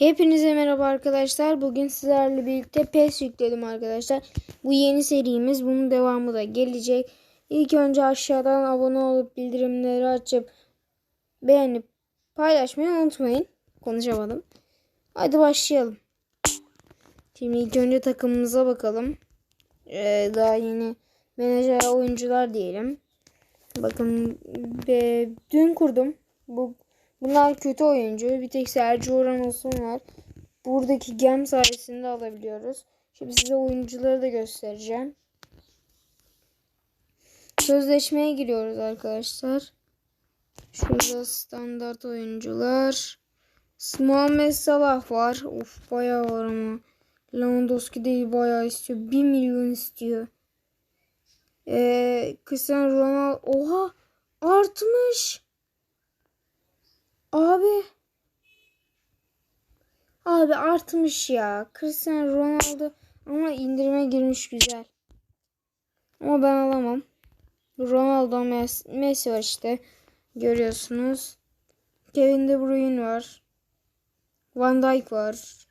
Hepinize merhaba arkadaşlar. Bugün sizlerle birlikte PES yükledim arkadaşlar. Bu yeni serimiz. Bunun devamı da gelecek. İlk önce aşağıdan abone olup bildirimleri açıp beğenip paylaşmayı unutmayın. Konuşamadım. Hadi başlayalım. Şimdi ilk önce takımımıza bakalım. Ee, daha yeni menajer oyuncular diyelim. Bakın be, dün kurdum. Bu Bunlar kötü oyuncu. Bir tek Sergio Ramos'un var. Buradaki gem sayesinde alabiliyoruz. Şimdi size oyuncuları da göstereceğim. Sözleşmeye giriyoruz arkadaşlar. Şurada standart oyuncular. Muhammed Salah var. Of bayağı var ama. Lewandowski değil bayağı istiyor. 1 milyon istiyor. Ee, Cristiano Ronaldo. Oha artmış. Abi. Abi artmış ya. Cristiano Ronaldo ama indirime girmiş güzel. Ama ben alamam. Ronaldo Messi var işte. Görüyorsunuz. Kevin De Bruyne var. Van Dijk var.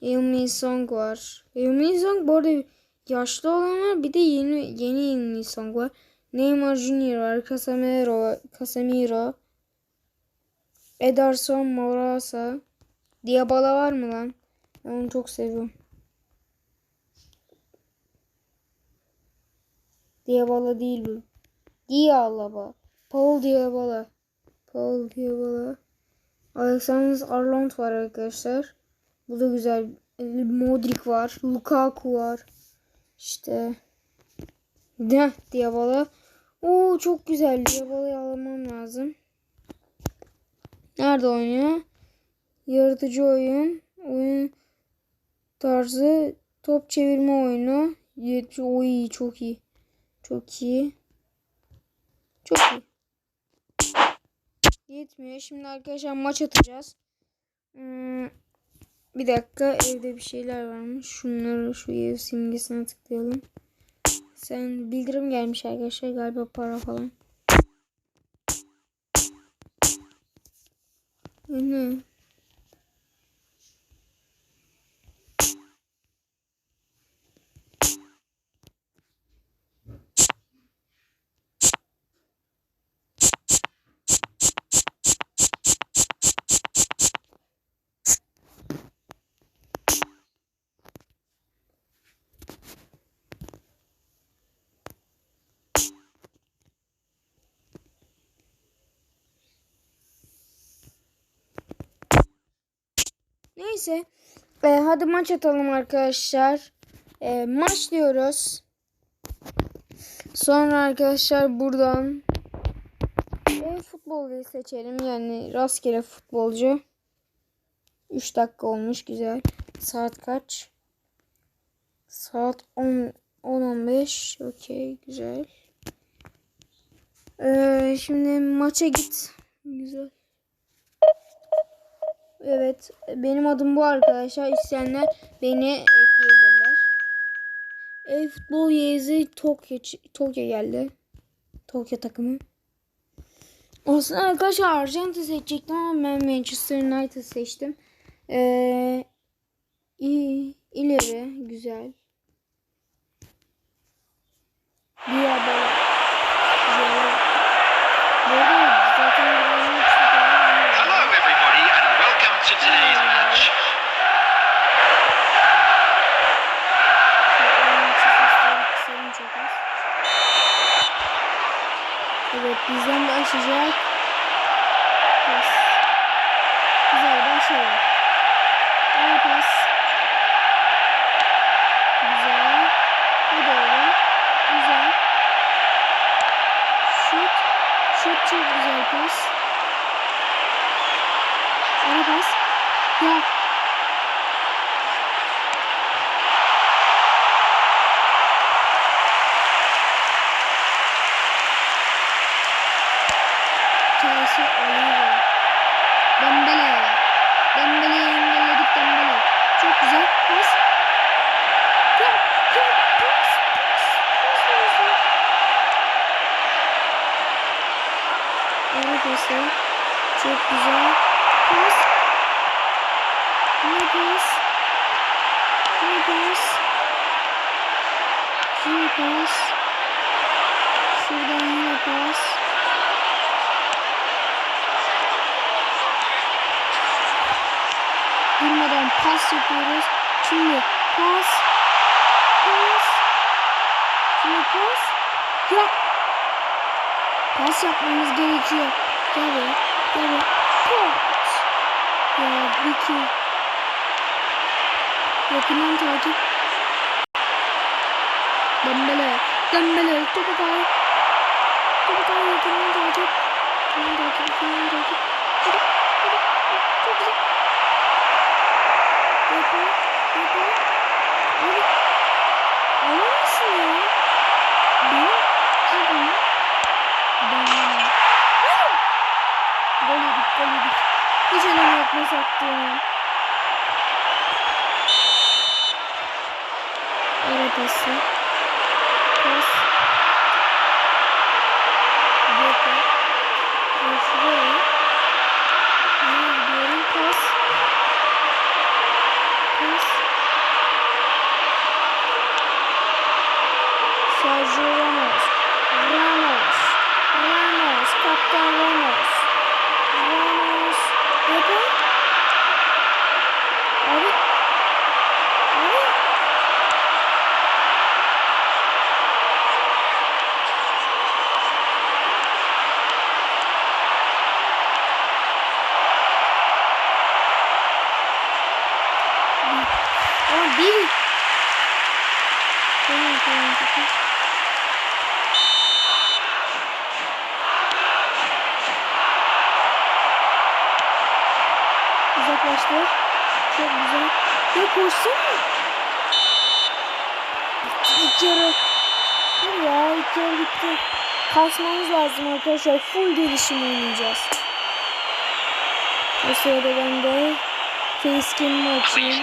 Heung-min Song var. Heung-min Song bu arada yaşlı olan var. Bir de yeni yeni Heung-min Song var. Neymar Junior var. Casemiro, Casemiro. Ederson Morasa. Diabala var mı lan? Ben onu çok seviyorum. Diabala değil bu. Dialaba. Paul Diabala. Paul Diabala. Alexander Arnold var arkadaşlar. Bu da güzel. Modric var. Lukaku var. İşte. De Diabala. Oo çok güzel. Diabala'yı almam lazım. Nerede oynuyor? Yaratıcı oyun. Oyun tarzı. Top çevirme oyunu. 70. Oy çok iyi. Çok iyi. Çok iyi. Yetmiyor. Şimdi arkadaşlar maç atacağız. Hmm, bir dakika evde bir şeyler varmış. Şunları şu ev simgesine tıklayalım. Sen bildirim gelmiş arkadaşlar galiba para falan. 嗯。呢 Neyse. E, hadi maç atalım arkadaşlar. E, maç diyoruz. Sonra arkadaşlar buradan e, futbolu seçelim. Yani rastgele futbolcu. 3 dakika olmuş güzel. Saat kaç? Saat 10 10-15. Okey güzel. Ee, şimdi maça git. Güzel. Evet. Benim adım bu arkadaşlar. İsteyenler beni ekleyebilirler. E, futbol yezi Tokyo, Tokyo geldi. Tokyo takımı. Aslında arkadaşlar Arjantin seçecektim ama ben Manchester United seçtim. Ee, Evet bizden başlayacak. Pas. Güzel başlayalım. Ara pas. Güzel. Hadi oğlum. Güzel. Şut. Şut çok güzel pas. Ara pas. Ya. Pası. Çok güzel. Pas. pas. Yine pas. Yine pas. Şuradan yine pas. Durmadan pas yapıyoruz. Şimdi pas. Pas. Şimdi pas. Ya. Pas yapmamız gerekiyor. Gel buraya. Gel buraya. Pas. Ya Vicky. Yakından takip. Dembele. Dembele. Topu kay. Topu kay. Yakından takip. Yakından takip. Yakından takip. Hadi. Hadi. Çok güzel. Yapma. Yapma. Abi. Alamazsın ya. Benim kızım. Ben. Gol yedik. Gol yedik. Hiç önemi yok ne sattığım. Ara pası. Pas. Uzaklaştır. Çok güzel. Ya koşsana. İlk yarı. Ya ilk yarı bitti. Kasmamız lazım arkadaşlar. Full gelişim oynayacağız. O sırada ben de facecam'ımı Please açayım.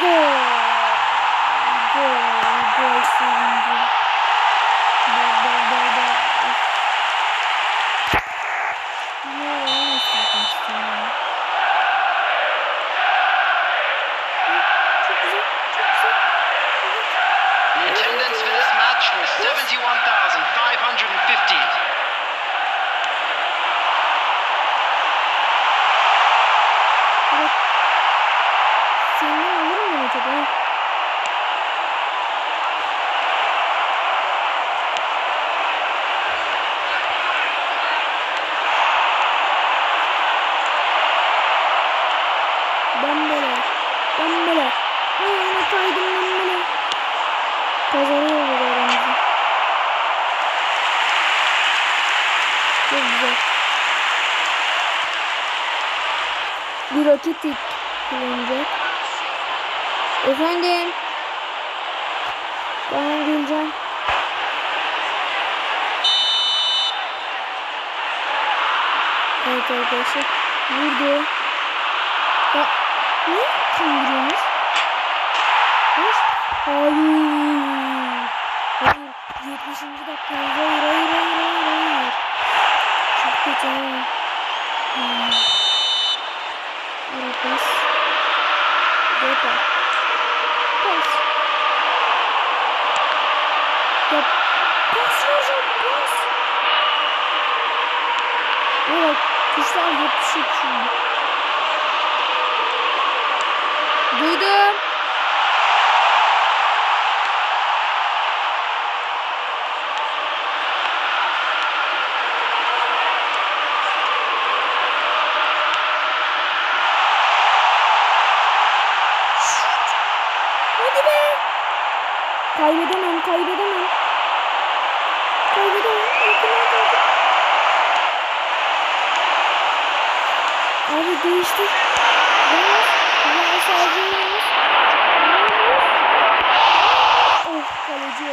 这这这是一个。Kazanıyor bu aramızı. Çok güzel. bir roket kullanacak. Efendim. Tamam geleceğim. Evet arkadaşlar. Vurdu. Ya niye kandırıyorsunuz? Hayır. Hayır. Hayır. 70. dakika. Hayır hayır hayır hayır hayır. Çok kötü ha. Evet pas. Depa. Pas. Ya pas vereceğim pas. Evet. Kuşlar yapışık şimdi. Duydum. Hadi be. Kaybedemem, kaybedemem. Kaybedemem. Abi değişti. Yalnız, yalnız sadece yalnız. Oh kaleci.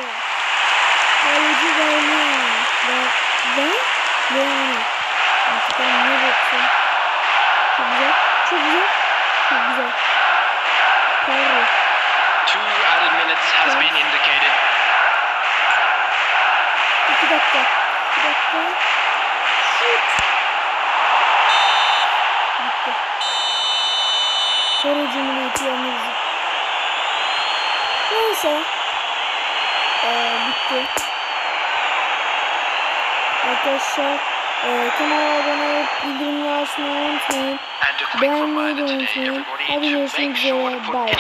Kaleci geldi. Ve, ve, ve yani. Artık ben ne bakıyorum. Çok güzel, çok güzel, çok güzel. Doğru. Two added minutes has been indicated. İki dakika. İki dakika. Şut. Bitti. Kore Cumhuriyeti yalnız. Neyse. Ee, bitti. Arkadaşlar e, kanala abone olup bildirimleri açmayı unutmayın. Beğenmeyi de unutmayın. Hadi görüşmek üzere. Bye.